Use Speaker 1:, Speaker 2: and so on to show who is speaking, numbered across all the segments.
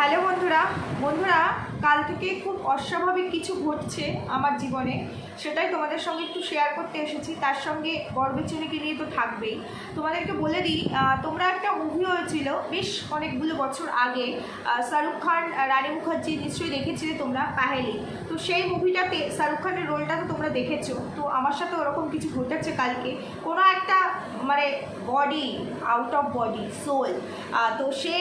Speaker 1: Hello বন্ধুরা বন্ধুরা কাল থেকে খুব অস্বাভাবিক কিছু ঘটছে আমার জীবনে। সেটাই তোমাদের সঙ্গে একটু শেয়ার করতে এসেছি। তার সঙ্গে গর্বেচুরিকে নিয়ে তো থাকবেই। তোমাদেরকে বলে দিই তোমরা একটা মুভি হয়েছিল বেশ অনেকগুলো বছর আগে। শাহরুখ খান রানী মুখার্জি নিশ্চয়ই দেখেছিলে তোমরা, পাহেলি। তো সেই মুভিটাতে শাহরুখ খানের রোলটা তো তোমরা দেখেছ। তো আমার সাথে ওরকম কিছু ঘটেছে কালকে। কোনো একটা মানে body out of body soul তো সে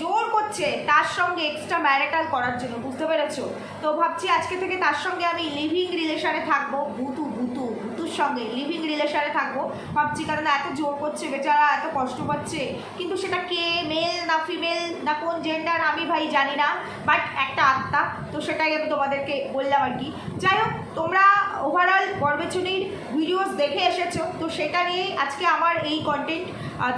Speaker 1: জোর করছে তার সঙ্গে এক্সট্রা ম্যারিটাল করার জন্য, বুঝতে পেরেছ? তো ভাবছি আজকে থেকে তার সঙ্গে আমি লিভিং রিলেশনে থাকব। ভুতু ভুতু। সঙ্গে লিভিং রিলেশনে থাকব। ভাবছি, কারণ এত জোর করছে বেচারা, এত কষ্ট পাচ্ছে। কিন্তু সেটা কে মেল না ফিমেল না কোন জেন্ডার আমি ভাই জানি না। বাট একটা আত্মা, তো সেটাই আমি তোমাদেরকে বললাম আর কি। যাই হোক, তোমরা ওভারঅল গর্বেচুনির ভিডিওস দেখে এসেছ, তো সেটা নিয়েই আজকে আমার এই কন্টেন্ট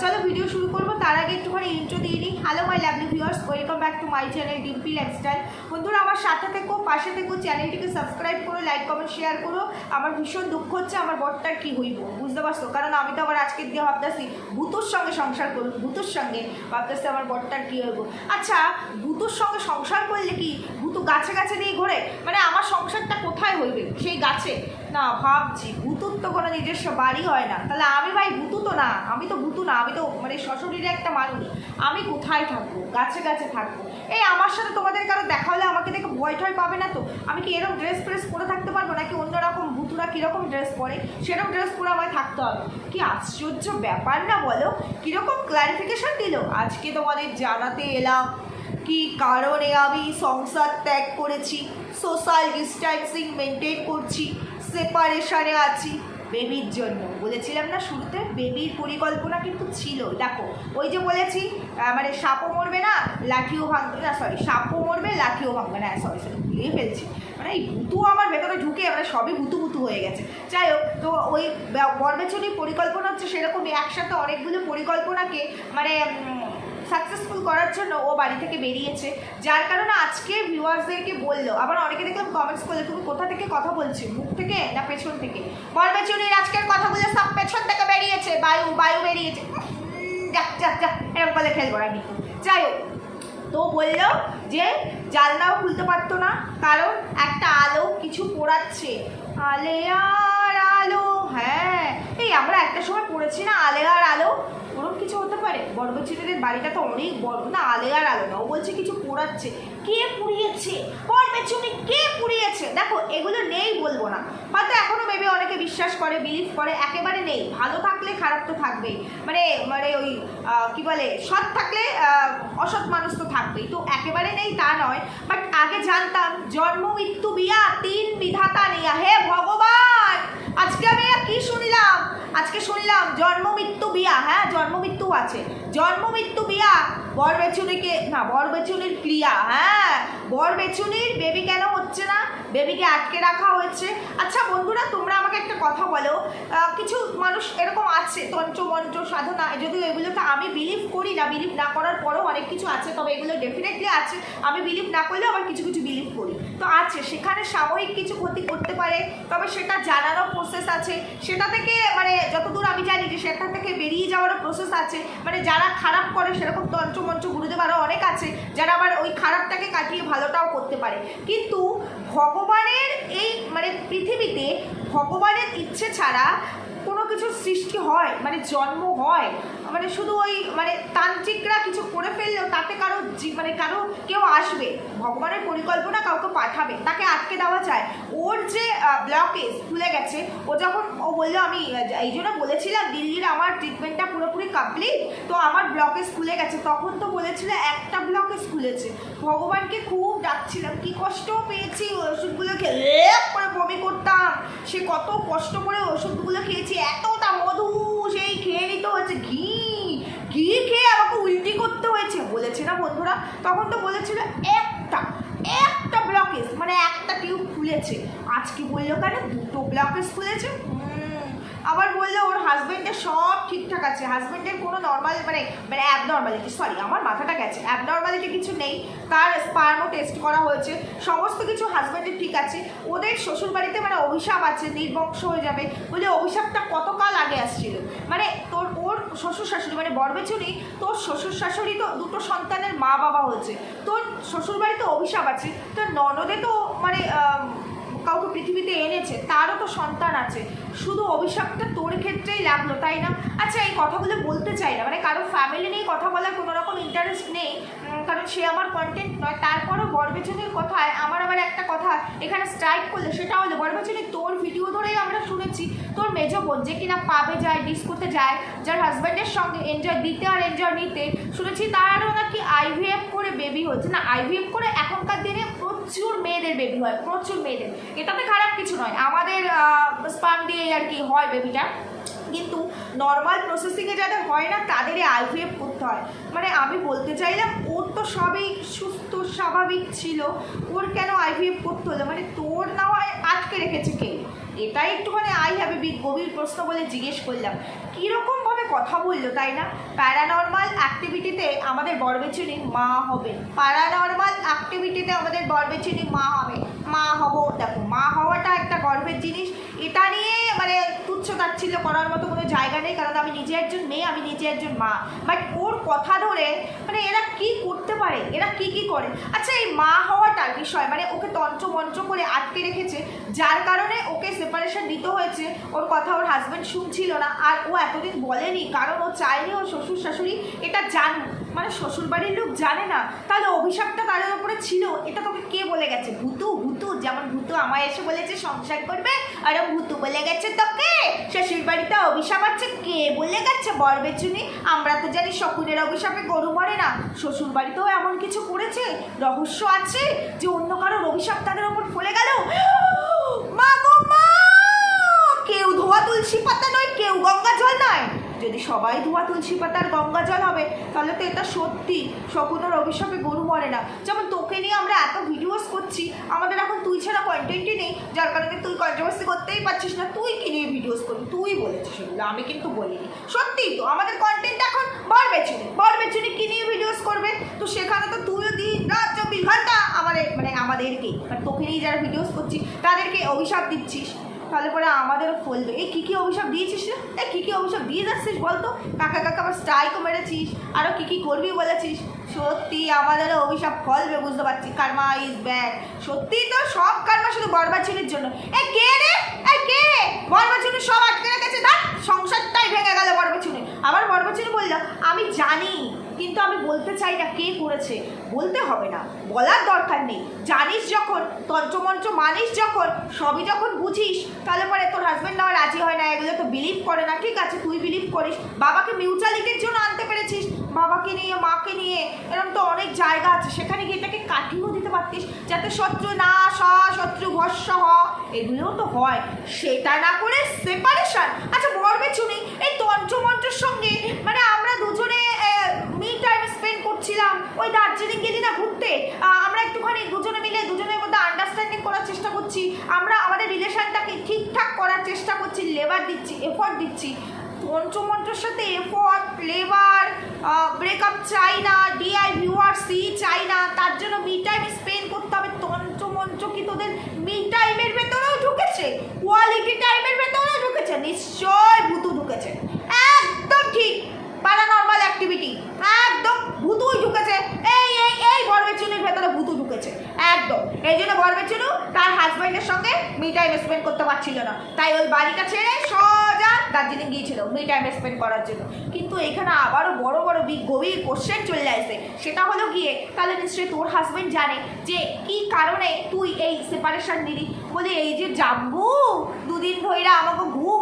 Speaker 1: চলো ভিডিও শুরু করব। তার আগে একটুখানি ইন্ট্রো দিয়ে নিই। Hello my lovely viewers welcome back to my channel Dimpi lifestyle বন্ধুরা আমার সাথে থেকো, পাশে থেকো, চ্যানেলটিকে সাবস্ক্রাইব করো লাইক কমেন্ট শেয়ার করো। আমার ভীষণ দুঃখ হচ্ছে আমার বরটার কি হইব, বুঝতে পারছ? কারণ আমি তো আবার আজকের দিয়ে ভাবতেছি, ভূতুর সঙ্গে সংসার করব, ভূতুর সঙ্গে ভাবতেছি আমার বরটার কি হইব। আচ্ছা ভূতুর সঙ্গে সংসার করলে কি ভূতু গাছে গাছে নিয়ে ঘোরে? মানে আমার সংসারটা কোথায় হইবে? সেই গাছে? না, ভাবছি, ভূতুর তো কোনো নিজস্ব বাড়ি হয় না। তাহলে আমি ভাই ভূতু তো না, আমি তো ভূতু না, আমি তো মানে শ্বশুরের একটা মানুষ। আমি কোথায় থাকব? গাছে গাছে থাকব। এই আমার সাথে তোমাদের কারও দেখা হলে আমাকে দেখে ভয় টয় পাবে না তো? আমি কি এরকম ড্রেস ফ্রেস পরে থাকতে পারব নাকি অন্যরকম ভূতুরা কীরকম ড্রেস পরে? সেরকম ড্রেস পরে আমায় থাকতে হবে। কি আশ্চর্য ব্যাপার না বলো? কীরকম ক্লারিফিকেশান দিল? আজকে তোমাদের জানাতে এলাম কি কারণে আমি সংসার ত্যাগ করেছি সোশ্যাল ডিস্ট্যান্সিং মেনটেন করছি সেপারেশনে আছি। বেবির জন্য। বলেছিলাম না শুরুতে? বেবির পরিকল্পনা কিন্তু ছিল। দেখো, ওই যে বলেছি মানে সাপও মরবে না, লাঠিও ভাঙবে না সরি সাপও মরবে, লাঠিও ভাঙবে না সরি সরি ভুলিয়ে ফেলছি। মানে এই ভুতু আমার ভেতরে ঢুকে মানে সবই ভুতু ভুতু হয়ে গেছে। যাই হোক, তো ওই বরবেচনি পরিকল্পনা হচ্ছে সেরকমই, একসাথে অনেকগুলো পরিকল্পনাকে মানে সাকসেসফুল করার জন্য ও বাড়ি থেকে বেরিয়েছে। যার কারণে আজকে ভিউয়ার্সদেরকে বলল, আবার অনেকে দেখলাম কমেন্টস করলে, তুমি কোথা থেকে কথা বলছো? মুখ থেকে না পেছন থেকে? বরবেচুনির আজকের কথাগুলো সব পেছন থেকে বেরিয়েছে, বায়ু বায়ু বেরিয়েছে। যাক যাক যাক এরকম বলে খেলব আমি যাই হোক, তো বলল যে জানলাও খুলতে পারতো না, কারণ একটা আলো কিছু পোড়াচ্ছে। আলে আর আলো। হ্যাঁ। এই আমরা একটা সময় পড়েছি না আলে আর আলো? ওরকম কিছু হতে পারে? বড়বচিনের বাড়িটা তো অনেক বড়। না আলে আর আলো না। ও বলছে কিছু পোড়াচ্ছে। কে পুড়িয়েছে? বড়বেচুনি কে পুড়িয়েছে? দেখো, এগুলো নেই বলব না। হয়তো এখনও মেবি অনেকে বিশ্বাস করে বিলিভ করে, একেবারে নেই। ভালো থাকলে খারাপ তো থাকবেই মানে মানে ওই কি বলে, সৎ থাকলে অসৎ মানুষ তো থাকবেই। তো একেবারে নেই, তা নয়। বাট আগে জানতাম, জন্ম, মৃত্যু, বিয়া, তিন বিধাতা নিয়া হে ভগবান! আজকে আমি কি শুনলাম? আজকে শুনলাম জন্ম মৃত্যু বিয়া হ্যাঁ? জন্ম মৃত্যু আছে। জন্ম মৃত্যু বিয়া বর বেচুনিকে না, বর বেচুনির ক্রিয়া হ্যাঁ বর বেচুনির বেবি কেন হচ্ছে না? বেবিকে আটকে রাখা হয়েছে? আচ্ছা বন্ধুরা, তোমরা আমাকে একটা কথা বলো। কিছু মানুষ এরকম আছে, তন্ত্র, মন্ত্র, সাধনা, যদিও এগুলোতে আমি বিলিভ করি না বিলিভ না করার পরেও অনেক কিছু আছে, তবে এগুলো ডেফিনেটলি আছে। আমি বিলিভ না করলেও আবার কিছু কিছু বিলিভ করি। তো আছে, সেখানে সাময়িক কিছু ক্ষতি করতে পারে, তবে সেটা জানারও প্রসেস আছে। সেটা থেকে মানে যতদূর আমি জানি যে সেটা থেকে বেরিয়ে যাওয়ারও প্রসেস আছে। মানে যারা খারাপ করে সেরকম তন্ত্রমন্ত্র গুরুদেব আরও অনেক আছে, যারা আবার ওই খারাপটাকে কাটিয়ে ভালোটাও করতে পারে। কিন্তু ভগবানের এই মানে পৃথিবীতে ভগবানের ইচ্ছে ছাড়া কোনো কিছু সৃষ্টি হয় মানে জন্ম হয়। মানে শুধু ওই মানে তান্ত্রিকরা কিছু করে ফেললেও তাতে কারও মানে কারও কেউ আসবে। ভগবানের পরিকল্পনা কাউকে পাঠাবে, তাকে আটকে দেওয়া যায়। ওর যে ব্লকেজ খুলে গেছে, ও যখন, ও বলল, আমি, এই জন্য বলেছিলাম দিল্লির আমার ট্রিটমেন্টটা পুরোপুরি কমপ্লিট তো আমার ব্লকেজ খুলে গেছে। তখন তো বলেছিল, একটা ব্লকেজ খুলেছে। ভগবানকে খুব ডাকছিলাম, কি কষ্ট পেয়েছি, ওই ওষুধগুলো খেয়ে করে বমি করতাম। সে কত কষ্ট করে ওষুধগুলো খেয়েছি এত এতটা মধু সেই খেয়ে নিতে হয়েছে, ঘি ঘি খেয়ে আমাকে উল্টি করতে হয়েছে। বলেছে না বন্ধুরা? তখন তো বলেছিল, একটা একটা ব্লকেজ মানে একটা টিউব খুলেছে। আজকে বলল, কেন? দুটো ব্লকেজ খুলেছে? আবার বলল, ওর হাজবেন্ডের সব ঠিকঠাক আছে। হাজব্যান্ডের কোনো নর্মাল মানে মানে অ্যাবনর্মালিটি সরি আমার মাথাটা গেছে। অ্যাবনর্মালিটি কিছু নেই। তার স্পার্মও টেস্ট করা হয়েছে। সমস্ত কিছু হাজবেন্ডের ঠিক আছে। ওদের শ্বশুরবাড়িতে মানে অভিশাপ আছে, নির্বংশ হয়ে যাবে। বলে, অভিশাপটা কতকাল আগে আসছিল? মানে তোর শ্বশুর শাশুড়ি মানে বরবেচুরি তোর শ্বশুর শাশুড়ি তো দুটো সন্তানের মা বাবা হয়েছে। তোর শ্বশুর বাড়িতে অভিশাপ আছে, তোর ননদে তো মানে কাউকে পৃথিবীতে এনেছে, তারও তো সন্তান আছে। শুধু অভিশাপটা তোর ক্ষেত্রেই লাগল, তাই না? আচ্ছা এই কথাগুলো বলতে চাই না মানে কারও ফ্যামিলি নিয়ে কথা বলার কোনো রকম ইন্টারেস্ট নেই কারণ সে আমার কন্টেন্ট নয়, তারপরও বরবেচনের কথায় আমার আবার একটা কথা, এখানে স্ট্রাইক করলে সেটা হলো বরবেচনি তোর ভিডিও ধরেই আমরা শুনেছি, তোর মেজো বোন যে কিনা পাবে যায় ডিস্কোতে যায়, যার হাজব্যান্ডের সঙ্গে এনজয় দিতে আর এনজয় নিতে, শুনেছি তারও নাকি আইভিএফ করে বেবি হচ্ছে। না আইভিএফ করে এখনকার দিনে প্রচুর মেয়েদের বেবি হয়, প্রচুর মেয়েদের। এটাতে খারাপ কিছু নয়, আমাদের স্পাম দিয়ে আর কি হয় বেবিটা কিন্তু নর্মাল প্রসেসিংয়ে যাদের হয় না, তাদেরই আইভিএফ করতে হয়। মানে আমি বলতে চাইলাম, ওর তো সবই সুস্থ, স্বাভাবিক ছিল। ওর কেন আইভিএফ করতে হলো? মানে তোর না হয় আটকে রেখেছে কে? এটাই একটুখানি আই হ্যাভে বিগ গভীর প্রশ্ন বলে জিজ্ঞেস করলাম। কীরকমভাবে কথা বলল, তাই না? প্যারানর্মাল অ্যাক্টিভিটিতে আমাদের বরবেচুনি মা হবে। প্যারানর্মাল অ্যাক্টিভিটিতে আমাদের বরবেচুনি মা হবে। মা হব, দেখো, মা হওয়াটা একটা গর্বের জিনিস। এটা নিয়ে মানে তুচ্ছ তাচ্ছিল্য করার মতো কোনো জায়গা নেই, কারণ আমি নিজে একজন মেয়ে, আমি নিজে একজন মা। বাট ওর কথা ধরে মানে এরা কি করতে পারে? এরা কি কি করে? আচ্ছা এই মা হওয়াটার বিষয় মানে ওকে তন্ত্র মন্ত্র করে আটকে রেখেছে, যার কারণে ওকে সেপারেশন দিতে হয়েছে, ওর কথা ওর হাজব্যান্ড শুনছিল না, আর ও এতদিন বলেনি, কারণ ও চায়নি ওর শ্বশুর শাশুড়ি এটা জানুক। মানে শ্বশুর বাড়ির লোক জানে না, তাহলে অভিশাপটা তাদের উপরে ছিল, এটা তোকে কে বলে গেছে? ভূতু ভূতু যেমন ভূতু আমায় এসে বলেছে, সংসার করবে, আর ভূতু বলে গেছে তোকে। শ্বশুর বাড়িতে অভিশাপ আছে, কে বলে গেছে? বরবেচুনি আমরা তো জানি শকুনের অভিশাপে গরু মরে না। শ্বশুর বাড়িতেও এমন কিছু করেছে? রহস্য আছে যে অন্য কারোর অভিশাপ তাদের ওপর ফলে গেল? মা গো মা! কেউ ধোয়া তুলসী পাতা নয়, কেউ গঙ্গা জল নয়। যদি সবাই ধোয়া তুলসী পাতার গঙ্গা জল হবে, তাহলে তো এটা সত্যি। শকুনের অভিশাপে গরু মরে না। যেমন তোকে নিয়ে আমরা এত ভিডিওস করছি, আমাদের এখন তুই ছাড়া কন্টেন্টই নেই, যার কারণে তুই কন্ট্রোভার্সি করতেই পারছিস না। তুই কি নিয়ে ভিডিওস করবি? তুই বলেছিস সেগুলো আমি কিন্তু বলিনি। সত্যিই তো, আমাদের কন্টেন্ট এখন বর বেচুনি বর বেচুনি কি নিয়ে ভিডিওস করবে? তো সেখানে তো তুইও দিন রাত চব্বিশ ঘণ্টা আমাদের মানে আমাদেরকেই মানে তোকে নিয়ে যারা ভিডিওস করছি, তাদেরকে অভিশাপ দিচ্ছিস। তাহলে পরে আমাদেরও ফলবে। এই কী কী অভিশাপ দিয়েছিস রে? এই কী কী অভিশাপ দিয়ে যাচ্ছিস বলতো? কাকা কাকা, আবার স্ট্রাইকও মেরেছিস। আরও কী কী করবি বলেছিস? সত্যি আমাদেরও অভিশাপ ফলবে, বুঝতে পারছি কার্মা ইজ ব্যাড সত্যি তো সব কার্মা শুধু বরবাচুনির জন্য। এ কে রে? এ কে বরবাচুনি সব আটকে রেখেছে। না সংসারটাই ভেঙে গেল বরবাচুনি আবার বরবাচুনি বলল, আমি জানি কিন্তু আমি বলতে চাই না কে করেছে, বলতে হবে না। বলার দরকার নেই। জানিস যখন, তন্ত্রমন্ত্র মানিস যখন, সবই যখন বুঝিস, তাহলে পরে তোর হাজব্যান্ড নেওয়া রাজি হয় না, এগুলো তো বিলিভ করে না। ঠিক আছে, তুই বিলিভ করিস। বাবাকে মিউচুয়ালিটির জন্য আনতে পেরেছিস। বাবাকে নিয়ে, মাকে নিয়ে এরকম তো অনেক জায়গা আছে। সেখানে গিয়ে এটাকে কাটিয়েও দিতে পারতিস, যাতে শত্রু না স শত্রু ভস্য হ। এগুলোও তো হয়। সেটা না করে সেপারেশন আচ্ছা বলবে চুনি এই তন্ত্রমন্ত্রের সঙ্গে মানে আমরা দুজনে মি টাইম স্পেন্ড ওই দার্জিলিং গেলি না ঘুরতে? আমরা একটুখানি দুজনে মিলে, দুজনের মধ্যে আন্ডারস্ট্যান্ডিং করার চেষ্টা করছি। আমরা আমাদের রিলেশনটাকে ঠিকঠাক করার চেষ্টা করছি লেবার দিচ্ছি এফর্ট দিচ্ছি। তন্ত্রমন্ত্রের সাথে এফর্ট লেবার ব্রেকআপ চাই না ডিআই ভিউয়ার সি চাই না, তার জন্য মি টাইম স্পেন্ড করতে হবে। তন্ত্রমন্ত্র কি তোদের মি টাইমের ভেতরেও ঢুকেছে? কোয়ালিটি টাইমের ভেতরেও ঢুকেছে? নিশ্চয় ভূতু ঢুকেছে। একদম ঠিক। প্যারানর্মাল অ্যাক্টিভিটি একদম ভূতুই ঢুকেছে এই এই এই বরবেচুনির ভেতরে ভূতু ঢুকেছে একদম। এই জন্য বরবেচুনু তার হাজব্যান্ডের সঙ্গে মি টাইম স্পেন্ড করতে পারছিল না। তাই ওই বাড়িটা ছেড়ে সোজা দার্জিলিং গিয়েছিল মি টাইম স্পেন্ড করার জন্য। কিন্তু এখানে আবারও বড় বড় গভীর কোশ্চেন চলে আসে। সেটা হলো গিয়ে, তাহলে নিশ্চয়ই তোর হাজব্যান্ড জানে যে কি কারণে তুই এই সেপারেশন নিলি? বলে, এই যে জাম্বু, দুদিন ধইরা আমাকে ঘুম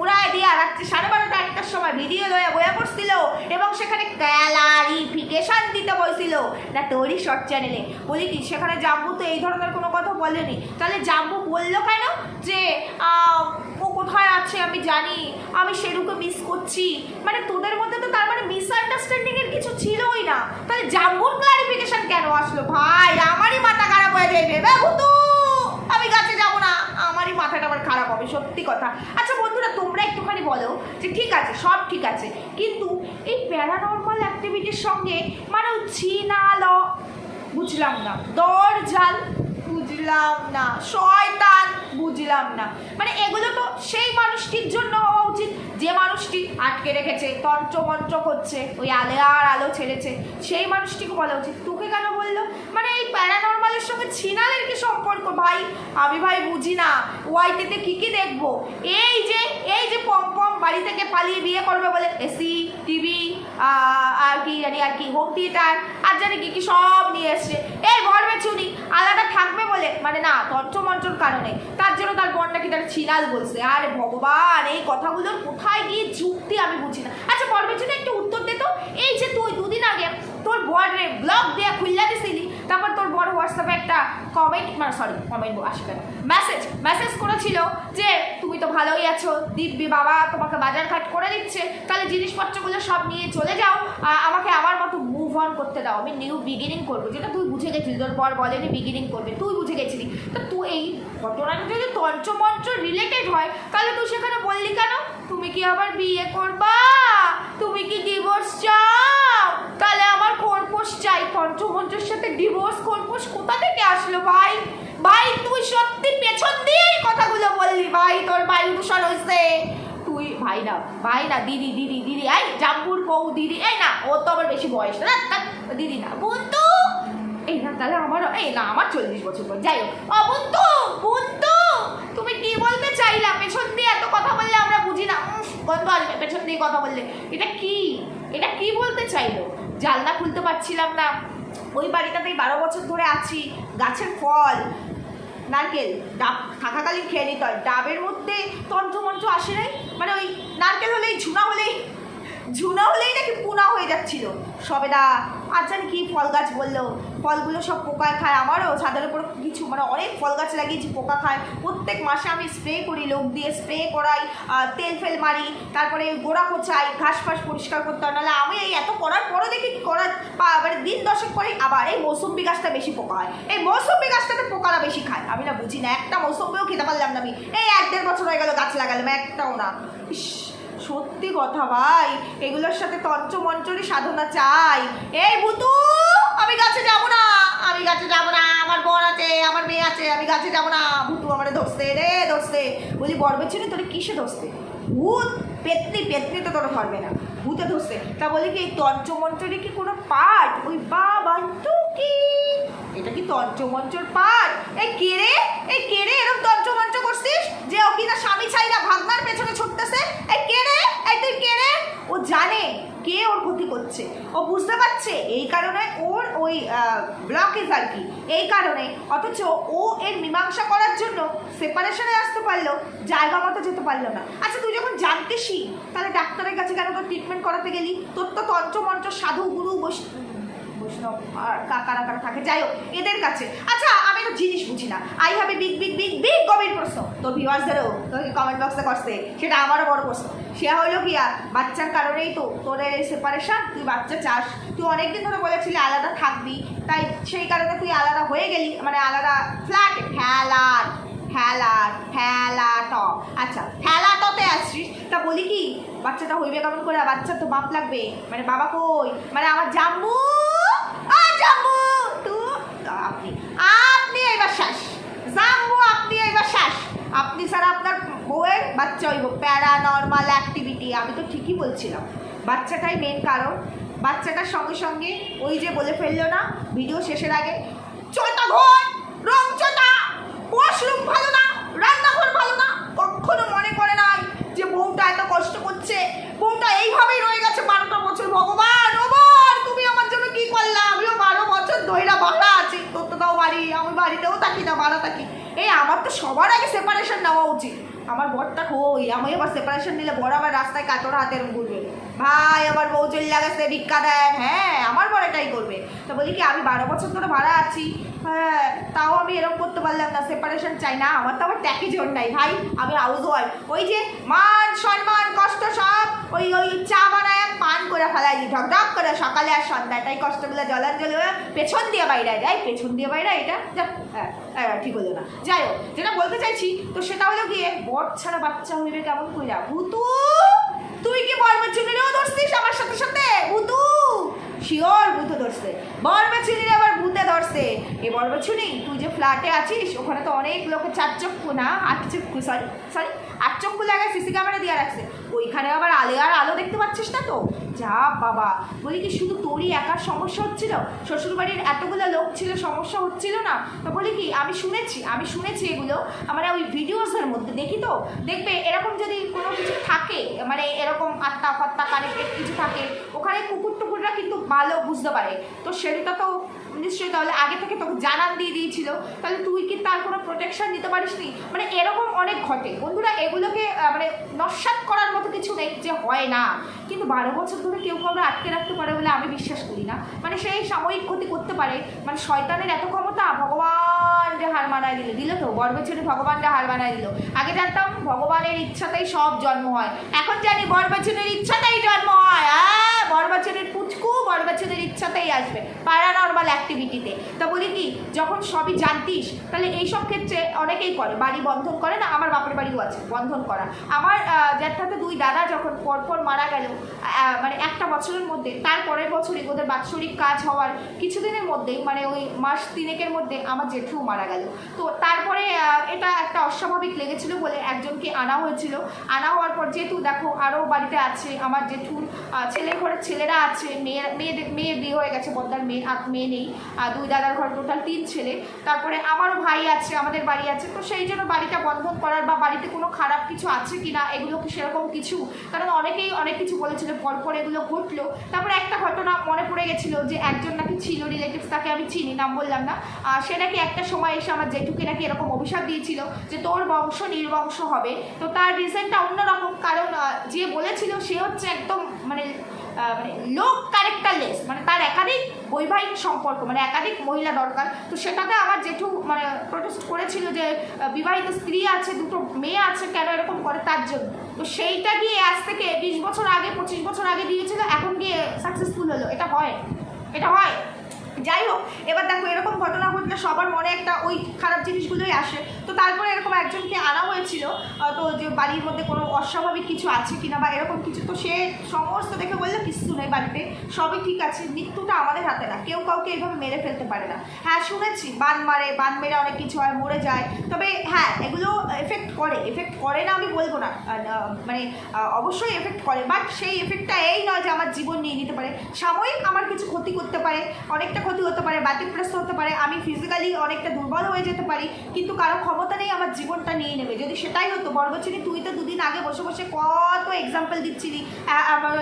Speaker 1: উড়ায় দিয়া রাত্রি সাড়ে বারোটা, একটার সময় ভিডিও লয়ে বয়ে পড়ছিল এবং সেখানে ক্যালারিফিকেশন দিতে বলছিল। না, তোরই শর্ট চ্যানেলে বলি কি, সেখানে জাম্বু তো এই ধরনের কোনো কথা বলেনি। তাহলে জাম্বু বলল কেন যে ও কোথায় আছে আমি জানি, আমি সেরুকে মিস করছি। মানে তোদের মধ্যে তো তার মানে মিসআন্ডারস্ট্যান্ডিং এর কিছু ছিলই না। তাহলে জাম্বুর ক্লারিফিকেশন কেন আসলো? ভাই, আমারই মাথা খারাপ হয়ে যাবে ভুতু আমি গাছে যাব না। আমারই মাথাটা আমার খারাপ হবে, সত্যি কথা। আচ্ছা বন্ধুরা, তোমরা একটুখানি বলো যে ঠিক আছে, সব ঠিক আছে। কিন্তু এই প্যারানর্মাল অ্যাক্টিভিটির সঙ্গে মানে ছিনা ল, বুঝলাম না। দরজাল বুঝলাম না। শয়তান, বুঝলাম না। মানে এগুলো তো সেই মানুষটির জন্য হওয়া উচিত। আটকে রেখেছে তন্ত্র মন্ত্র করছে, ওই আলে আর আলো ছেড়েছে। সেই মানুষটিকে বলা উচিত তোকে কেন বলল? মানে এই প্যারানর্মালের সঙ্গে ছিনালের কি সম্পর্ক? ভাই, আমি ভাই বুঝি না। ওয়াইটিতে কি কি দেখব? এই যে এই যে পম পম বাড়ি থেকে পালিয়ে বিয়ে করবে বলে, এসি, টিভি আর কি জানি, আর কি হোম থিয়েটার আর জানি কি কি সব নিয়ে এসছে। এই বরবে চুনি আলাদা থাকবে বলে মানে না তন্ত্রমন্ত্রর কারণে। তার জন্য তার বর নাকি তার ছিলাল বলছে। আরে ভগবান, এই কথাগুলোর কোথায় গিয়ে যুক্তি আমি বুঝি না। আচ্ছা বরবে চুনি একটু উত্তর দে তো। এই যে তুই দুদিন আগে তোর বরের ব্লগ দিয়ে খুললা দিছিলি তারপর তোর বড় হোয়াটসঅ্যাপে একটা কমেন্ট মানে সরি কমেন্ট আসে কেন মেসেজ মেসেজ করেছিল যে, তুমি তো ভালোই আছো, দিব্যি বাবা তোমাকে বাজার ঘাট করে দিচ্ছে। তাহলে জিনিসপত্রগুলো সব নিয়ে চলে যাও। আমাকে আমার মতো মুভ অন করতে দাও। আমি নিউ বিগিনিং করব। যেটা তুই বুঝে গেছিলি, তোর বর বলেনি বিগিনিং করবে, তুই বুঝে গেছিলি। তো তুই এই ঘটনাটা যদি তন্ত্রমন্ত্র রিলেটেড হয়, তাহলে তুই সেখানে বললি কেন? তুমি কি আবার বিয়ে করবা? তুমি কি ডিভোর্স চাও? তাহলে খোরপোশ চাই তন্ত্রমন্ত্রের সাথে ডিভোর্স খোরপোশ কোথা থেকে আসলো ভাই? ভাই, তুই সত্যি পেছন দিয়ে এই কথাগুলো বললি ভাই, তোর বায়ু দূষণ হয়েছে তুই, ভাই না ভাই না, দিদি দিদি দিদি, এই জাম্বুর বউ, দিদি, এই না, ও তো আমার বেশি বয়স না দিদি না। বন্ধু, এই না, তাহলে আমার এই না, আমার চল্লিশ বছর পর যাই হোক। ও বন্ধু বন্ধু, তুমি কি বলতে চাইলা? পেছন দিয়ে এত কথা বললে আমরা বুঝি না। গন্ধ আসবে পেছন দিয়ে কথা বললে। এটা কি? এটা কি বলতে চাইলো? জানলা খুলতে পারছিলাম না। ওই বাড়িটাতেই বারো বছর ধরে আছি, গাছের ফল। নারকেল, ডাব থাকাকালীন খেয়ে নিতে হয়। ডাবের মধ্যে তন্ত্রমন্ত্র আসে নাই? মানে ওই নারকেল হলেই, ঝুনা হলেই ঝুনা হলেই নাকি পুনা হয়ে যাচ্ছিল। সবেদা আর জানি কি ফল গাছ বলল? ফলগুলো সব পোকায় খায় আমারও। ছাদের উপর কিছু মানে অনেক ফল গাছ লাগিয়েছি, পোকা খায়। প্রত্যেক মাসে আমি স্প্রে করি, লোক দিয়ে স্প্রে করাই তেল ফেল মারি, তারপরে গোড়া কোচাই ঘাস ফাস পরিষ্কার করতে হয়। নাহলে আমি এই এত করার পরও দেখি কি করার মানে দিন দশেক পরে আবার এই মৌসুম্বি গাছটা বেশি পোকা হয়। এই মৌসুম্বি গাছটাতে পোকারা বেশি খায়। আমি না বুঝি না, একটা মৌসুম্বিও খেতে পারলাম না আমি। এই এক দেড় বছর হয়ে গেল গাছ লাগালাম, একটাও না। ইস। সত্যি কথা ভাই, এগুলোর সাথে তন্ত্র মন্ত্রই সাধনা চাই। এই ভুতু, আমি গাছে যাব না, আমি গাছে যাব না, আমার বর আছে, আমার মেয়ে আছে, আমি গাছে যাব না। ভুতু আমার ধরছে রে, ধরছে। বলি বরবের ছিল তোর কিসে ধরছে? ভূত, পেতনি পেতনি তো তোর ধরবে না, ভূতে ধরছে। তা বলি কি, এই তন্ত্রমন্ত্রের কি কোনো পাঠ? ওই বাবা কি? এটা কি তন্ত্রমন্ত্রর পাঠ? এই কেড়ে এই কেড়ে এরকম তন্ত্রমন্ত্র করছিস যে ও কিনা স্বামী চাই না ভাগনার পেছনে ছুটতেছে এই কেড়ে এই তুই কেড়ে ও জানে কে ওর ক্ষতি করছে। ও বুঝতে পারছে এই কারণে ওর ওই ব্লকেজ আর কি। এই কারণে। অথচ ও এর মীমাংসা করার জন্য সেপারেশনে আসতে পারল জায়গা মতো যেতে পারল না। আচ্ছা তুই যখন জানতেছি তাহলে ডাক্তারের কাছে কেন তোর ট্রিটমেন্ট করাতে গেলি? তোর তো তন্ত্রমন্ত্র সাধু গুরু বৈষ্ণব কারা কারা থাকে, যাই হোক, এদের কাছে। আচ্ছা আমি তো জিনিস বুঝি না। I have a big big big big গভীর প্রশ্ন। তোর ভিউয়ার্সদেরও তোকে কমেন্ট বক্সে করছে। সেটা আমারও বড় প্রশ্ন। সে হলো কি আর বাচ্চার কারণেই তো তোর সেপারেশন তুই বাচ্চা চাস। তুই অনেকদিন ধরে বলেছিলি আলাদা থাকবি। তাই সেই কারণে তুই আলাদা হয়ে গেলি। মানে আলাদা ফ্ল্যাট ফ্যালাট ফ্যালাট ফ্যালাট আচ্ছা ফ্যালাটতে আসছিস। তা বলি কি বাচ্চাটা হইবে কেমন করে? বাচ্চার তো বাপ লাগবে। মানে বাবা কই? মানে আমার জাম্মু আ জাম্মু তু আপনি আপনি এবার শ্বাস। জাম্মু আপনি এবার শ্বাস। আপনি স্যার আপনার বউয়ের বাচ্চা হইব। প্যারানর্মাল অ্যাক্টিভিটি আমি তো ঠিকই বলছিলাম। বাচ্চাটাই মেন কারণ। বাচ্চাটার সঙ্গে সঙ্গে ওই যে বলে ফেলল না ভিডিও শেষের আগে চটা ঘর রং চটা ওয়াশরুম ভালো না রান্নাঘর ভালো না কখনো মনে করে নাই যে বউটা এত কষ্ট করছে বউটা এইভাবেই রয়ে গেছে বারোটা বছর। ভগবান ওবার তুমি আমার জন্য কি করলা? আমিও বারো বছর দইরা ভাড়া আছি। তোর তো তাও বাড়ি, আমি বাড়িতেও থাকি না, ভাড়া থাকি। এই, আমার তো সবার আগে সেপারেশন নেওয়া উচিত। আমার বরটা কই? আমি এবার সেপারেশন নিলে বড় আবার রাস্তায় কাতর হাতের ঘুরবে ভাই, আমার বউ চলে লাগাচ্ছে ভিক্ষা দেন। হ্যাঁ আমার বর এটাই করবে। তো বলি কি, আমি বারো বছর ধরে ভাড়া আছি। হ্যাঁ তাও আমি এরকম করতে পারলাম না সেপারেশন চাই না। আমার তো আবার ট্যাকি জোর নাই। ভাই, আমি হাউস ওয়াইফ ওই যে মান সম্মান কষ্ট সব ওই ওই চা বানায় পান করে ফেলাই দিই ঢক ঢক করে সকালে আর সন্ধ্যায় তাই কষ্টগুলো জলাঞ্জলি হয়ে পেছন দিয়ে বাইরে যায় পেছন দিয়ে বাইরে এটা যা। হ্যাঁ হ্যাঁ, ঠিক হলো না। যাই হোক যেটা বলতে চাইছি তো সেটা হলো গিয়ে বট ছাড়া বাচ্চা হইবে কেমন কইরা? ভুতু তুই কি বর্মের চুনিরেও ধরছিস আমার সাথে সাথে? ভুতু শিওর ভূতে ধরছে। বর্মের চুনিরে আবার ভূতে ধরছে। এ বলবছু নেই তুই যে ফ্ল্যাটে আছিস ওখানে তো অনেক লোকের চার চক্ষু না আট চক্ষু সরি সরি আট চক্ষু লাগায় সিসি ক্যামেরা দিয়ে রাখছে। ওইখানে আবার আলে, আর আলো দেখতে পাচ্ছিস না তো? যা বাবা। বলি কি, শুধু তোরই একার সমস্যা হচ্ছিল? শ্বশুরবাড়ির এতগুলো লোক ছিল, সমস্যা হচ্ছিল না? তো বলি কি, আমি শুনেছি আমি শুনেছি এগুলো মানে ওই ভিডিওসের মধ্যে, দেখি তো? দেখবে, এরকম যদি কোনো কিছু থাকে মানে এরকম আত্মা ফাত্তা কানেক্টেড কিছু থাকে, ওখানে কুকুর টুকুররা কিন্তু ভালো বুঝতে পারে। তো সেটা তো নিশ্চয়ই তাহলে আগে থেকে তোকে জানান দিয়ে দিয়েছিল। তাহলে তুই কি তার কোনো প্রোটেকশন নিতে পারিস নি মানে এরকম অনেক ঘটে। বন্ধুরা, এগুলোকে মানে নস্বাত করার মতো কিছু নেই যে হয় না। কিন্তু বারো বছর ধরে কেউ কাউকে আটকে রাখতে পারে বলে আমি বিশ্বাস করি না। মানে সেই সাময়িক ক্ষতি করতে পারে। মানে শয়তানের এত ক্ষমতা, ভগবান যে হার মানায় দিল। দিল তো বরবেছরে ভগবান যে হার মানায় দিল। আগে জানতাম ভগবানের ইচ্ছাতেই সব জন্ম হয়। এখন জানি বরবেছরের ইচ্ছাতেই জন্ম হয়। হ্যাঁ বরবেছরের পুচকু বরবেছরের ইচ্ছাতেই আসবে প্যারানর্মাল অ্যাক্টিভিটিতে তা বলি কি যখন সবই জানতিস তাহলে এইসব ক্ষেত্রে অনেকেই করে। বাড়ি বন্ধন করে না আমার বাপের বাড়িও আছে বন্ধন করা। আমার জ্যাঠাতে দুই দাদা যখন পরপর মারা গেল মানে একটা বছরের মধ্যে তার পরের বছরই ওদের বাৎসরিক কাজ হওয়ার কিছুদিনের মধ্যেই মানে ওই মাস তিনেকের মধ্যে আমার জেঠুও মারা গেল। তো তারপরে এটা একটা অস্বাভাবিক লেগেছিল বলে একজনকে আনা হয়েছিল। আনা হওয়ার পর যেহেতু দেখো আরও বাড়িতে আছে আমার জেঠুর আহ, ছেলের ঘরের ছেলেরা আছে মেয়ের মেয়েদের মেয়ে বিয়ে হয়ে গেছে বদ্দার মেয়ে আর মেয়ে নেই আর দুই দাদার ঘর টোটাল তিন ছেলে। তারপরে আমারও ভাই আছে আমাদের বাড়ি আছে তো সেই জন্য বাড়িটা বন্ধন করার বা বাড়িতে কোনো খারাপ কিছু আছে কি না এগুলো কি সেরকম কিছু? কারণ অনেকেই অনেক কিছু বলেছিল পরপর এগুলো ঘটলো। তারপরে একটা ঘটনা মনে পড়ে গেছিল যে একজন নাকি ছিল রিলেটিভস তাকে আমি চিনি নাম বললাম না। আহ, সে নাকি একটা সময় এসে আমার জেঠুকে নাকি এরকম অভিশাপ দিয়েছিল যে তোর বংশ নির্বংশ হবে। তো তার রিজনটা অন্যরকম কারণ যে বলেছিল সে হচ্ছে একদম মানে মানে লোক ক্যারেক্টারলেস মানে তার একাধিক বৈবাহিক সম্পর্ক মানে একাধিক মহিলা দরকার। তো সেটাতে আমার জেঠু মানে প্রোটেস্ট করেছিল যে বিবাহিত স্ত্রী আছে, দুটো মেয়ে আছে, কেন এরকম করে তার জন্য? তো সেইটা গিয়ে আজ থেকে বিশ বছর আগে, পঁচিশ বছর আগে দিয়েছিল, এখন গিয়ে সাকসেসফুল হলো। এটা হয়? এটা হয়? যাই হোক, এবার দেখো এরকম ঘটনা ঘটলে সবার মনে একটা ওই খারাপ জিনিসগুলোই আসে। তো তারপরে এরকম একজনকে আনা হয়েছিল তো যে বাড়ির মধ্যে কোনো অস্বাভাবিক কিছু আছে কিনা বা এরকম কিছু, তো সে সমস্ত দেখে বলল কিছু নেই বাড়িতে, সবই ঠিক আছে, মৃত্যুটা আমাদের হাতে না, কেউ কাউকে এইভাবে মেরে ফেলতে পারে না। হ্যাঁ শুনেছি, বান মারে, বান মেরে অনেক কিছু হয়, মরে যায়, তবে হ্যাঁ এগুলো এফেক্ট করে এফেক্ট করে না আমি বলব না মানে অবশ্যই এফেক্ট করে বাট সেই এফেক্টটা এই নয় যে আমার জীবন নিয়ে নিতে পারে। সাময়িক আমার কিছু ক্ষতি করতে পারে, অনেকটা ক্ষতি হতে পারে ব্যতিগ্রস্ত হতে পারে, আমি ফিজিক্যালি অনেকটা দুর্বল হয়ে যেতে পারি, কিন্তু কারও ক্ষমতা নেই, আমার জীবনটা নিয়ে নেবে। যদি সেটাই হতো বরবচ্চনি তুই তো দুদিন আগে বসে বসে কত এক্সাম্পল দিচ্ছিলি।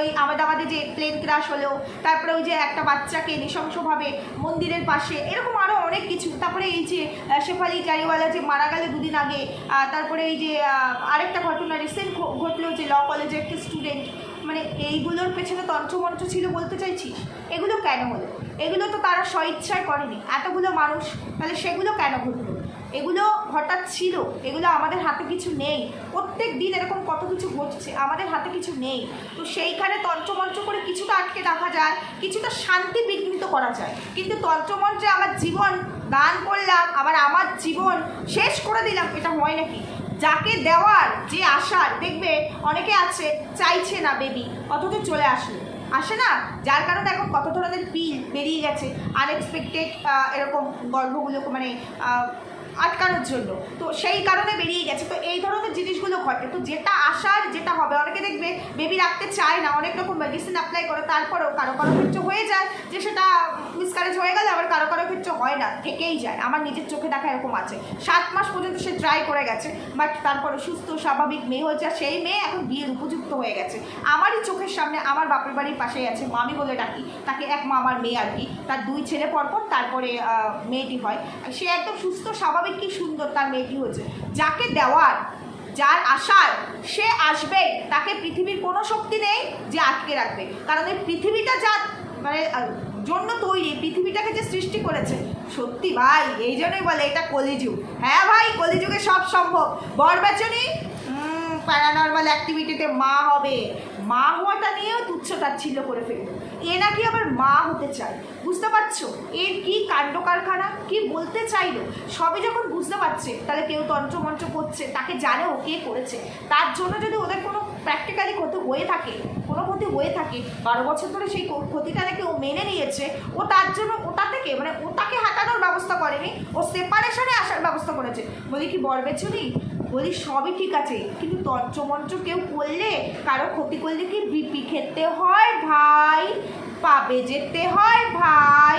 Speaker 1: ওই আহমেদাবাদে যে প্লেন ক্রাশ হলো তারপরে ওই যে একটা বাচ্চাকে নৃশংসভাবে মন্দিরের পাশে, এরকম আরও অনেক কিছু। তারপরে এই যে শেফালি জারিওয়ালা যে মারা গেল দুদিন আগে তারপরে এই যে আরেকটা ঘটনা রিসেন্ট ঘটলো যে ল কলেজের একটা স্টুডেন্ট মানে এইগুলোর পেছনে তন্ত্রমন্ত্র ছিল বলতে চাইছিস? এগুলো কেন হলো? এগুলো তো তারা স্বইচ্ছায় করেনি। এতগুলো মানুষ, তাহলে সেগুলো কেন ঘটলো এগুলো হঠাৎ ছিল, এগুলো আমাদের হাতে কিছু নেই। প্রত্যেক দিন এরকম কত কিছু ঘটছে, আমাদের হাতে কিছু নেই। তো সেইখানে তন্ত্রমন্ত্র করে কিছুটা আটকে রাখা যায় কিছুটা শান্তি বিঘ্নিত করা যায়। কিন্তু তন্ত্রমন্ত্রে আমার জীবন, দান করলাম, আবার আমার জীবন শেষ করে দিলাম, এটা হয় নাকি? যাকে দেওয়ার যে আশার, দেখবে অনেকে আছে, চাইছে না বেবি অথচ চলে আসলো। আসে না? যার কারণে এখন কত ধরনের পিল বেরিয়ে গেছে? আনএক্সপেক্টেড এরকম গর্ভগুলোকে মানে আটকানোর জন্য। তো সেই কারণে বেরিয়ে গেছে। তো এই ধরনের জিনিসগুলো ঘটে। তো যেটা আসার, যেটা হবে, অনেকে দেখবে বেবি রাখতে চায় না। অনেক রকম মেডিসিন অ্যাপ্লাই করে, তারপরেও কারও কারও ক্ষেত্রে হয়ে যায় যে সেটা মিসকারেজ হয়ে গেলে আবার কারও কারও ক্ষেত্রে হয় না, থেকেই যায়। আমার নিজের চোখে দেখা এরকম আছে। সাত মাস পর্যন্ত সে ট্রাই করে গেছে বাট তারপরে সুস্থ, স্বাভাবিক মেয়ে হয়েছে সেই মেয়ে এখন বিয়ের উপযুক্ত হয়ে গেছে। আমারই চোখের সামনে আমার বাপের বাড়ির পাশেই আছে, মামি বলে ডাকি। তাকে এক মামার মেয়ে আর কি। তার দুই ছেলে পরপর, তারপরে মেয়েটি হয়। সে একদম সুস্থ, স্বাভাবিক কি সুন্দর তার মেয়েটি হয়েছে। যাকে দেওয়ার, যার আশার সে আসবে, তাকে পৃথিবীর কোনো শক্তি নেই যে আটকে রাখবে। কারণ এই পৃথিবীটা যা মানে জন্য তৈরি পৃথিবীটাকে যে সৃষ্টি করেছে। সত্যি ভাই, এই জন্যই বলে এটা কলিযুগ। হ্যাঁ ভাই, কলিযুগে সব সম্ভব। বরবাচনী প্যারানর্মাল অ্যাক্টিভিটিতে মা হবে। মা হওয়াটা নিয়েও তুচ্ছ তাচ্ছিল্য করে ফেলবে। এ নাকি আবার মা হতে চায়। বুঝতে পারছ? এর কি কাণ্ড কারখানা কি বলতে চাইলো? সবই যখন বুঝতে পারছে, তাহলে কেউ তন্ত্রমন্ত্র করছে, তাকে জানেও কে করেছে। তার জন্য যদি ওদের কোনো প্র্যাকটিক্যালি ক্ষতি হয়ে থাকে, কোনো ক্ষতি হয়ে থাকে, বারো বছর ধরে সেই ক্ষতিটাকে ও মেনে নিয়েছে, ও তার জন্য ওটা থেকে মানে ওটাকে হাঁটানোর ব্যবস্থা করেনি, ও সেপারেশনে আসার ব্যবস্থা করেছে। বলি কি বরবেচুনি বলি, সবই ঠিক আছে। কিন্তু তন্ত্রমন্ত্র কেউ করলে, কারও ক্ষতি করলে কি বিপি খেতে হয়? ভাই পাবে যেতে হয়? ভাই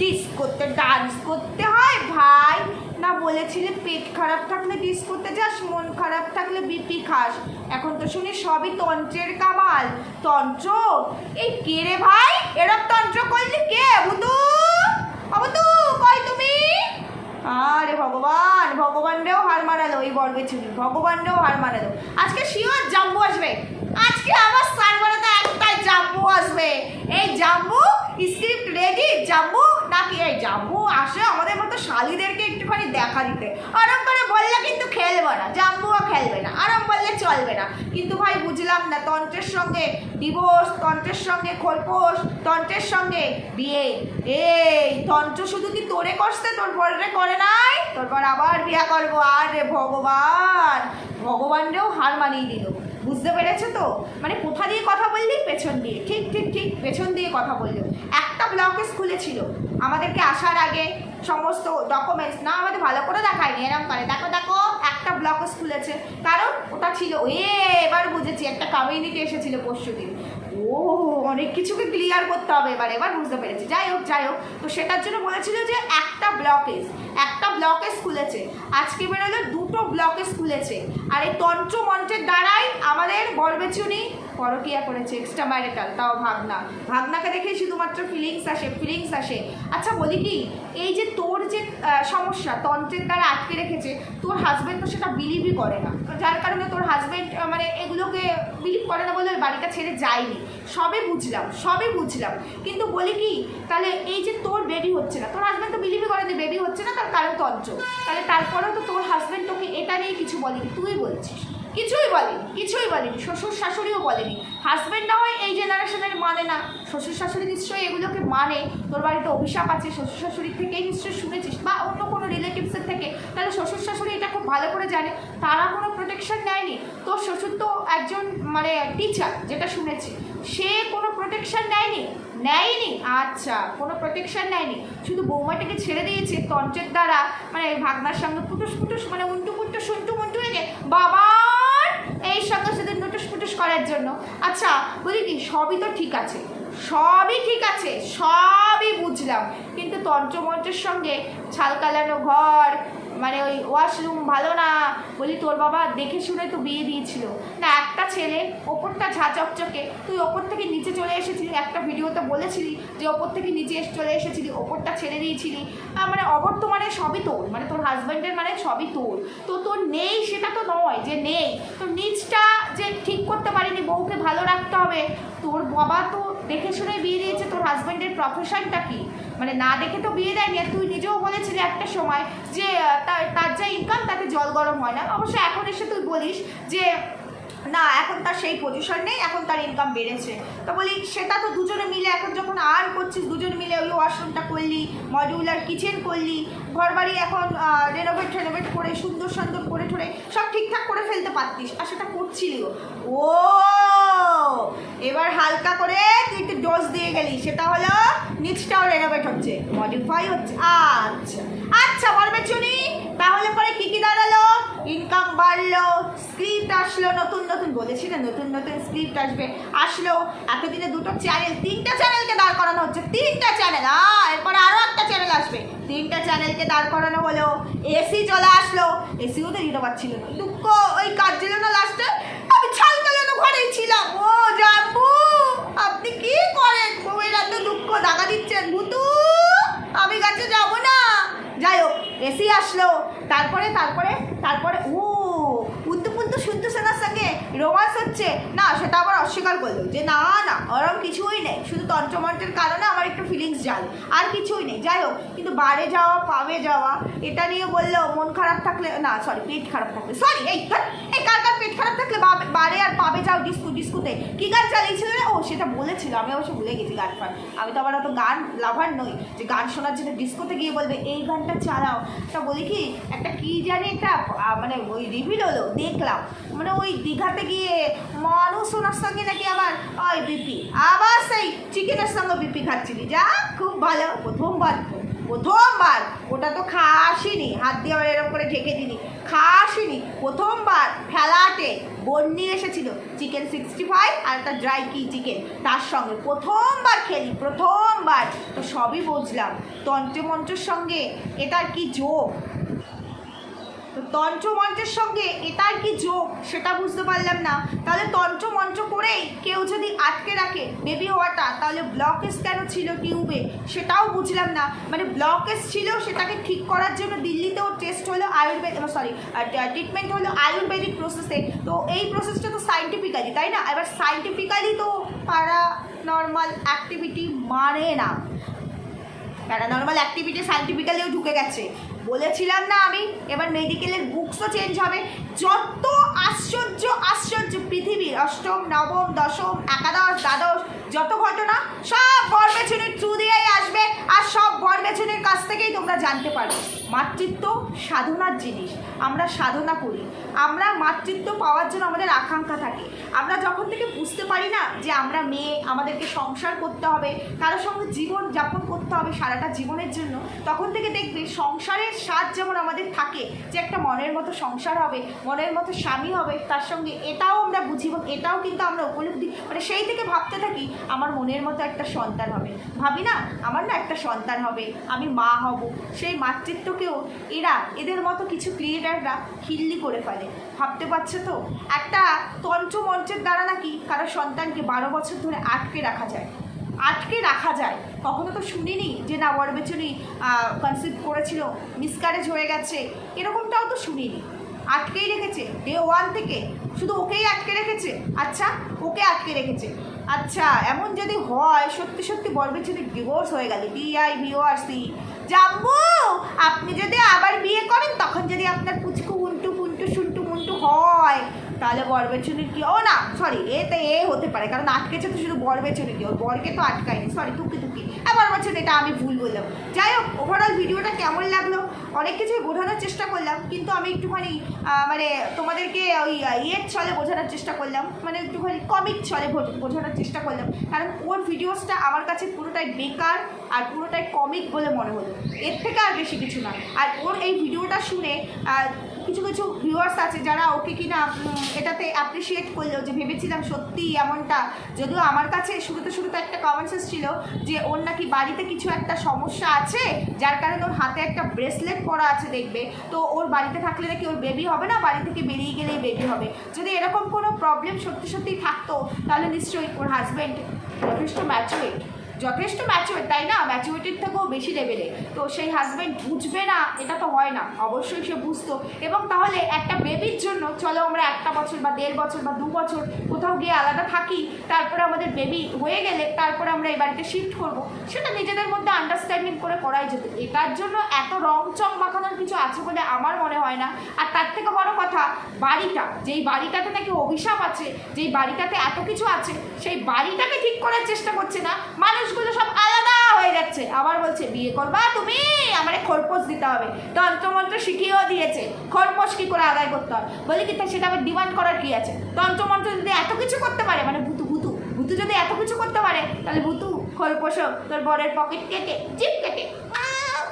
Speaker 1: ডিস করতে ডান্স করতে হয়? ভাই, না বলেছিলে পেট খারাপ থাকলে ডিস করতে যাস, মন খারাপ থাকলে বিপি খাস। এখন তো শুনি সবই তন্ত্রের কামাল। তন্ত্র? এই কে রে ভাই? এরম তন্ত্র করলি কে? বুতু বুতু কই তুমি? আরে ভগবান, ভগবানরেও হার মারালো এই বরবেচুরি ভগবানরেও হার মারালো আজকে শিওর জাম্বু আসবে। আজকে আবার সার একটাই জাম্বু আসবে। এই জাম্বু স্ক্রিপ্ট রেডি জাম্বু? নাকি এই জাম্বু আসে আমাদের মতো শালিদেরকে একটুখানি দেখা দিতে? আরাম করে বললে কিন্তু খেলবে না, জাম্বুও খেলবে না আরাম বললে চলবে না। কিন্তু ভাই, বুঝলাম না, তন্ত্রের সঙ্গে ডিভোর্স তন্ত্রের সঙ্গে খোলপোষ তন্ত্রের সঙ্গে বিয়ে। এই, তন্ত্র শুধু কি তোরে করছে, তোর বরে করে নাই? তোর পর আবার বিয়া করব। আর রে ভগবান, ভগবানরেও হার মানিয়ে দিল। বুঝতে পেরেছ তো? মানে কোথা দিয়ে কথা বললি? পেছন দিয়ে। ঠিক ঠিক ঠিক, পেছন দিয়ে কথা বলল। একটা ব্লকেজ খুলেছিল আমাদেরকে আসার আগে সমস্ত ডকুমেন্টস না, আমাদের ভালো করে দেখায়নি এরকম করে। দেখো দেখো, একটা ব্লকেজ খুলেছে কারণ ওটা ছিল এ, এবার বুঝেছি, একটা কমিউনিটি এসেছিল পরশু দিন। ও, অনেক কিছুকে ক্লিয়ার করতে হবে এবার এবার বুঝতে পেরেছি। যাই হোক যাই হোক। তো সেটার জন্য বলেছিল যে একটা ব্লকেজ একটা ব্লকেজ খুলেছে আজকে বেরোলো দুটো ব্লকেজ খুলেছে। আর এই তন্ত্র মন্ত্রের দ্বারাই আমাদের বরবেচুনি পরকিয়া করেছে এক্সট্রা ম্যারিটাল তাও ভাগনা ভাগনাকে দেখে শুধুমাত্র ফিলিংস আসে ফিলিংস আসে। আচ্ছা বলি কি, এই যে তোর যে সমস্যা তন্ত্রের দ্বারা আটকে রেখেছে, তোর হাজব্যান্ড তো সেটা বিলিভই করে না। যার কারণে তোর হাজব্যান্ড মানে এগুলোকে বিলিভ করে না বলে বাড়িটা ছেড়ে যায়নি। সবে বুঝলাম সবে বুঝলাম। কিন্তু বলি কি, তাহলে এই যে তোর বেবি হচ্ছে না, তোর হাজব্যান্ড তো বিলিভই করে বেবি হচ্ছে না, তার কারণ তন্ত্র। তাহলে তারপরেও তো তোর হাজব্যান্ড তোকে এটা নিয়ে কিছু বলেনি, তুই বলছিস। কিছুই বলেনি কিছুই বলেনি, শ্বশুর শাশুড়িও বলেনি। হাজব্যান্ড না হয় এই জেনারেশনের মানে না। শ্বশুর শাশুড়ি নিশ্চয়ই এগুলোকে মানে। তোর বাড়িতে অভিশাপ আছে, শ্বশুর শাশুড়ির থেকেই নিশ্চয়ই শুনেছিস বা অন্য কোনো রিলেটিভসের থেকে। তাহলে শ্বশুর শাশুড়ি এটা খুব ভালো করে জানে। তারা কোনো প্রোটেকশন নেয়নি। তোর শ্বশুর তো একজন মানে টিচার যেটা শুনেছি। সে কোনো প্রোটেকশন নেয়নি। নেয়নি? আচ্ছা কোনো প্রোটেকশন নেয়নি। শুধু বৌমাটাকে ছেড়ে দিয়েছে তন্ত্রের দ্বারা মানে ভাগনার সঙ্গে ফুটুস ফুটুস মানে উন্টু পুন্টু সুন্টু মুন্টু রেখে বাবার এই সঙ্গে শুধু নুটুস ফুটুস করার জন্য। আচ্ছা বলি কি, সবই তো ঠিক আছে। সবই ঠিক আছে, সবই বুঝলাম। কিন্তু তন্ত্রমন্ত্রের সঙ্গে ছাল কালানো ঘর মানে ওই ওয়াশরুম ভালো না, বলি তোর বাবা দেখে শুনে তো বিয়ে দিয়েছিল। না একটা ছেলে ওপরটা ঝা চকচকে, তুই ওপর থেকে নিচে চলে এসেছিলি, একটা ভিডিওতে বলেছিলি যে ওপর থেকে নিচে এসে চলে এসেছিলি, ওপরটা ছেড়ে দিয়েছিলি। মানে অবর্তমানে সবই তোর মানে তোর হাজব্যান্ডের মানে সবই তোর। তো তোর নেই সেটা তো নয় যে নেই। তোর নিচটা যে ঠিক করতে পারিনি, বউকে ভালো রাখতে হবে, তোর বাবা তো দেখে শুনে বিয়ে দিয়েছে, তোর হাজব্যান্ডের প্রফেশনটা কি? মানে না দেখে তো বিয়ে দেয়নি, আর তুই নিজেও বলেছিলি একটা সময় যে তার যা ইনকাম তাতে জল গরম হয় না। অবশ্য এখন এসে তুই বলিস যে, না, এখন তার সেই পজিশন নেই, এখন তার ইনকাম বেড়েছে। তো বলি, সেটা তো দুজনে মিলে এখন যখন আর করছিস, দুজনে মিলে ওই ওয়াশরুমটা করলি মডিউলার কিচেন করলি ঘর বাড়ি এখন রেনোভেট রেনোভেট করে সুন্দর সুন্দর করে ঠরে সব ঠিকঠাক করে ফেলতে পারতিস, আর সেটা করছিলিও। ও এবার হালকা করে তুই একটু ডোজ দিয়ে গেলি, সেটা হলো নিচটাও রেনোভেট হচ্ছে মডিফাই হচ্ছে আচ্ছা আচ্ছা বলবে চুনি তাহলে পরে কি কি দাঁড়াল? ইনকাম বাড়লো স্ক্রিপ্ট আসলো, নতুন নতুন, বলেছি না, নতুন নতুন স্ক্রিপ্ট আসবে, আসলো, এতদিনে দুটো চ্যানেল তিনটা চ্যানেলকে দাঁড় করানো হচ্ছে, তিনটা চ্যানেল এরপরে আরও একটা চ্যানেল আসবে, তিনটা চ্যানেলকে দাঁড় করানো হলো এসি চলে আসলো এসিও তো দিতে পারছিল না, দুঃখ, ওই কাজ ছিল না লাস্টে আমি ছাল ঘরেই ছিলাম। ও জাম্বু আপনি কি করেন? বউয়ের এত দুঃখ দেখা দিচ্ছেন। ভুতু, আমি কাছে যাব না। যাই হোক, এসি আসলো। তারপরে তারপরে তারপরে, ও রোমান্স হচ্ছে। না, সেটা আবার অস্বীকার করল যে, না না ওরকম কিছুই নেই। শুধু তন্ত্রমন্ত্রের কারণে আমার একটু ফিলিংস জাল। আর কিছুই নেই। যাই হোক, কিন্তু বারে যাওয়া, পাবে যাওয়া, এটা নিয়ে বলল মন খারাপ থাকলে, না সরি পেট খারাপ থাকলে। সরি এই এই, কার কার পেট খারাপ থাকলে বারে আর পাবে যাও ডিস্কু ডিস্কুতে কী গান চালিয়েছিল রে? ও, সেটা বলেছিল, আমি অবশ্য ভুলে গেছি গান ফান। আমি তো আবার অত গান লাভার নই। যে গান শোনার জন্য ডিস্কোতে গিয়ে বলবে, এই গানটা চালাও। তা বলি কি, একটা কী জানি একটা মানে ওই রিভিল হলো, দেখলাম। মানে ওই দীঘাতে গিয়ে মানুষ ওনার সঙ্গে নাকি আবার, ওই বিপি, আবার সেই চিকেনের সঙ্গে বিপি খাচ্ছিলি। যা, খুব ভালো, প্রথমবার প্রথমবার। ওটা তো খাওয়া আসেনি হাত দিয়ে আবার এরকম করে ঢেকে দিলি। খাসিনি, প্রথমবার ফেলাটে বোন নিয়ে এসেছিল, চিকেন সিক্সটি ফাইভ আর একটা ড্রাই কি চিকেন তার সঙ্গে। প্রথমবার খেলি, প্রথমবার। তো সবই বুঝলাম। তন্ত্রমন্ত্রের সঙ্গে এটার কি যোগ? তো তন্ত্রমন্ত্রের সঙ্গে এটার কি যোগ? সেটা বুঝতে পারলাম না। তাহলে তন্ত্রমন্ত্র করেই কেউ যদি আটকে রাখে বেবি হওয়াটা, তাহলে ব্লকেজ কেন ছিল টিউবে সেটাও বুঝলাম না। মানে ব্লকেজ ছিল, সেটাকে ঠিক করার জন্য দিল্লিতেও টেস্ট হলো আয়ুর্বেদ সরি ট্রিটমেন্ট হলো আয়ুর্বেদিক প্রসেসে তো এই প্রসেসটা তো সাইন্টিফিক্যালি তাই না? এবার সাইন্টিফিক্যালি তো পারা নর্মাল অ্যাক্টিভিটি মানে না। প্যারানর্মাল অ্যাক্টিভিটি সাইন্টিফিক্যালিও ঢুকে গেছে। বলেছিলাম না আমি? এবার মেডিকেলের বুকসও চেঞ্জ হবে। যত আশ্চর্য আশ্চর্য পৃথিবীর অষ্টম, নবম, দশম, একাদশ, দ্বাদশ, যত ঘটনা, সব বরবেছুনির থ্রু দিয়েই আসবে আর সব বরবেছুনির কাছ থেকেই তোমরা জানতে পারবে। মাতৃত্ব সাধনার জিনিস। আমরা সাধনা করি। আমরা মাতৃত্ব পাওয়ার জন্য আমাদের আকাঙ্ক্ষা থাকে। আমরা যখন থেকে বুঝতে পারি না যে আমরা মেয়ে, আমাদেরকে সংসার করতে হবে কারোর সঙ্গে জীবন যাপন করতে হবে সারাটা জীবনের জন্য, তখন থেকে দেখবে সংসারের স্বাদ যেমন আমাদের থাকে, যে একটা মনের মতো সংসার হবে, মনের মতো স্বামী হবে, তার সঙ্গে এটাও আমরা বুঝি এবং এটাও কিন্তু আমরা উপলব্ধি। মানে সেই থেকে ভাবতে থাকি, আমার মনের মতো একটা সন্তান হবে। ভাবি না, আমার না একটা সন্তান হবে, আমি মা হব। সেই মাতৃত্বকেও এরা, এদের মতো কিছু ক্রিয়েটাররা খিল্লি করে ফেলে। ভাবতে পারছে তো? একটা তন্ত্রমন্ত্রের দ্বারা নাকি কারও সন্তানকে বারো বছর ধরে আটকে রাখা যায়। আটকে রাখা যায়। কখনো তো শুনিনি যে না বরবেচুনি কনসিভ করেছিল মিসক্যারেজ হয়ে গেছে, এরকমটাও তো শুনিনি। আটকেই রেখেছে ডে ওয়ান থেকে। শুধু ওকেই আটকে রেখেছে? আচ্ছা ওকে আটকে রেখেছে। আচ্ছা এমন যদি হয়, সত্যি সত্যি বরবেচুনি ডিভোর্স হয়ে গেল। ডিআই ভিওআরসি জাম্বু আপনি যদি আবার বিয়ে করেন, তখন যদি আপনার পুচকু উন্টু পুন্টু শুন্টু মুন্টু হয় তাহলে বরবেচুনির কি? ও না সরি এতে এ হতে পারে, কারণ আটকেছে তো শুধু বরবেচুনিকে ওর বরকে তো আটকায়নি সরি টুকি টুকি। এবার বছর এটা আমি ভুল বললাম। যাই হোক ওভারঅল ভিডিওটা কেমন লাগল? অনেক কিছুই বোঝানোর চেষ্টা করলাম, কিন্তু আমি একটুখানি মানে তোমাদেরকে ওই ইয়ের ছলে বোঝানোর চেষ্টা করলাম মানে একটুখানি কমিক ছলে বোঝানোর চেষ্টা করলাম, কারণ ওর ভিডিওসটা আমার কাছে পুরোটাই বেকার আর পুরোটাই কমিক বলে মনে হলো। এর থেকে আর বেশি কিছু না। আর ওর এই ভিডিওটা শুনে কিছু কিছু ভিউয়ার্স আছে যারা ওকে কিনা এটাতে অ্যাপ্রিসিয়েট করল যে ভেবেছিলাম সত্যি এমনটা। যদিও আমার কাছে শুরুতে শুরুতে একটা কমেন্টস এসেছিল যে ওর নাকি বাড়িতে কিছু একটা সমস্যা আছে, যার কারণে ওর হাতে একটা ব্রেসলেট পরা আছে দেখবে। তো ওর বাড়িতে থাকলে নাকি ওর বেবি হবে না, বাড়ি থেকে বেরিয়ে গেলেই বেবি হবে। যদি এরকম কোনো প্রবলেম সত্যি সত্যি থাকতো, তাহলে নিশ্চয়ই ওর হাজব্যান্ড যথেষ্ট ম্যাচুরেট যথেষ্ট ম্যাচুর তাই না? ম্যাচুরিটির থেকেও বেশি লেভেলে তো সেই হাজব্যান্ড বুঝবে না, এটা তো হয় না। অবশ্যই সে বুঝতো। এবং তাহলে একটা বেবির জন্য, চলো আমরা একটা বছর বা দেড় বছর বা দু বছর কোথাও গিয়ে আলাদা থাকি, তারপরে আমাদের বেবি হয়ে গেলে তারপরে আমরা এই বাড়িতে শিফট করব, সেটা নিজেদের মধ্যে আন্ডারস্ট্যান্ডিং করে করাই যেত। এটার জন্য এত রং চং মাখানোর কিছু আছে বলে আমার মনে হয় না। আর তার থেকে বড় কথা, বাড়িটা, যেই বাড়িটাতে নাকি অভিশাপ আছে, যেই বাড়িটাতে এত কিছু আছে, সেই বাড়িটাকে ঠিক করার চেষ্টা করছে না। মানুষগুলো সব আলাদা হয়ে যাচ্ছে। আবার বলছে, বিয়ে করবা তুমি? আমারে খরপোশ দিতে হবে। তন্ত্রমন্ত্র শিখিয়েও দিয়েছে, খরপোশ কি করে আদায় করতে হয়? বলি কি, তা সেটা আবার ডিমান্ড করার কি আছে? তন্ত্রমন্ত্র যদি এত কিছু করতে পারে মানে ভুতু ভুতু ভুতু যদি এত কিছু করতে পারে, তাহলে ভুতু খরপোশ তোর বরের পকেট কেটে, জিপ কেটে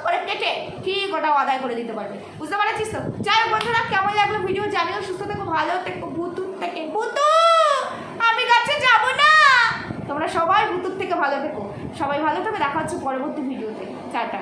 Speaker 1: করে কেটে ঠিক ওটাও আদায় করে দিতে পারবে? বুঝতে পারছিস তো? যাই হোক বন্ধুরা, কেমন লাগল ভিডিও? জানিও সুস্থ থেকো, ভালো থেকো ভুতুর থেকে, ভুতু, আমি কাছে যাব না। তোমরা সবাই ভুতুর থেকে ভালো থেকো। সবাই ভালো থেকো দেখা হচ্ছে পরবর্তী ভিডিওতে। টাটা।